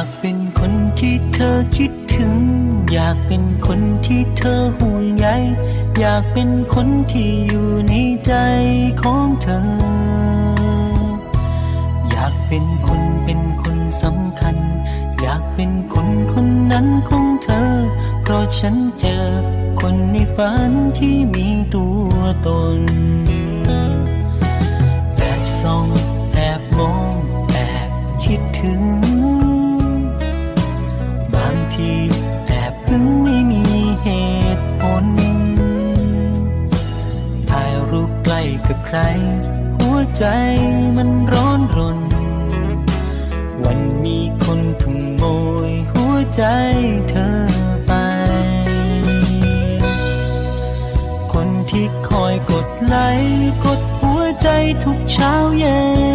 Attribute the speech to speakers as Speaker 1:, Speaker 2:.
Speaker 1: ากเป็นคนที่เธอคิดถึง อยากเป็นคนที่เธอห่วงใย อยากเป็นคนที่อยู่ในใจของเธอ อยากเป็นคนเป็นคนสำคัญ อยากเป็นคนคนนั้นของเธอ เพราะฉันเจอคนในฝันที่มีตัวตน ทีแอบพึงไม่มีเหตุผล ถ่ายรูปใกล้กับใคร หัวใจมันร้อนรน วันมีคนขโมยหัวใจเธอไป คนที่คอยกดไลค์กดหัวใจทุกเช้าเย็น